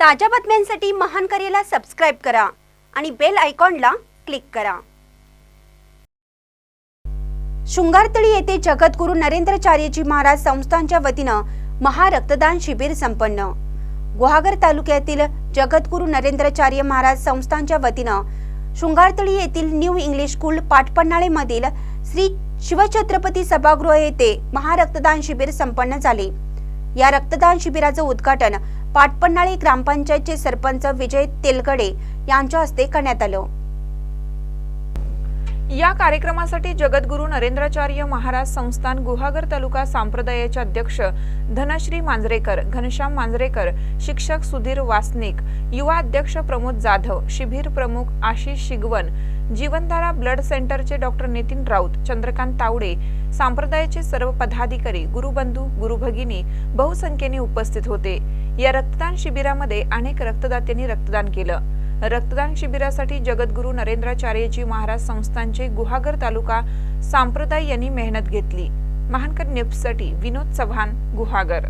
ताज्या बातम्यांसाठी महान करेला सबस्क्राईब करा आणि बेल आयकॉनला क्लिक करा. शृंगारतळी येथे जगद्गुरू नरेंद्रचार्यजी महाराज संस्थांच्या वतीनं महारक्तदान शिबिर संपन्न. गुहागर तालुक्यातील जगद्गुरू नरेंद्रचार्य महाराज संस्थांच्या वतीनं शृंगारतळी येथील न्यू इंग्लिश स्कूल पाटपन्नाळेमधील श्री शिवछत्रपती सभागृह येथे महारक्तदान शिबिर संपन्न झाले. या रक्तदान शिबिराचं उद्घाटन पाटपन्नाळी ग्रामपंचायतचे सरपंच विजय तेलगडे यांच्या हस्ते करण्यात आलं. या कार्यक्रमासाठी जगद्गुरू नरेंद्राचार्य महाराज संस्थान गुहागर तालुका संप्रदायाचे अध्यक्ष धनश्री मांजरेकर घनश्याम मांजरेकर शिक्षक सुधीर वासनिक युवा अध्यक्ष प्रमोद जाधव शिबिर प्रमुख आशिष शिगवन जीवनधारा ब्लड सेंटरचे डॉक्टर नितीन राऊत चंद्रकांत तावडे संप्रदायाचे सर्व पदाधिकारी गुरुबंधू गुरुभगिनी बहुसंख्येने उपस्थित होते. या रक्तदान शिबिरामध्ये अनेक रक्तदात्यांनी रक्तदान केलं. रक्तदान शिबिरासाठी जगद्गुरू नरेंद्राचार्यजी महाराज संस्थांचे गुहागर तालुका सांप्रदाय यांनी मेहनत घेतली. महानकर न्यूजसाठी विनोद चव्हाण गुहागर.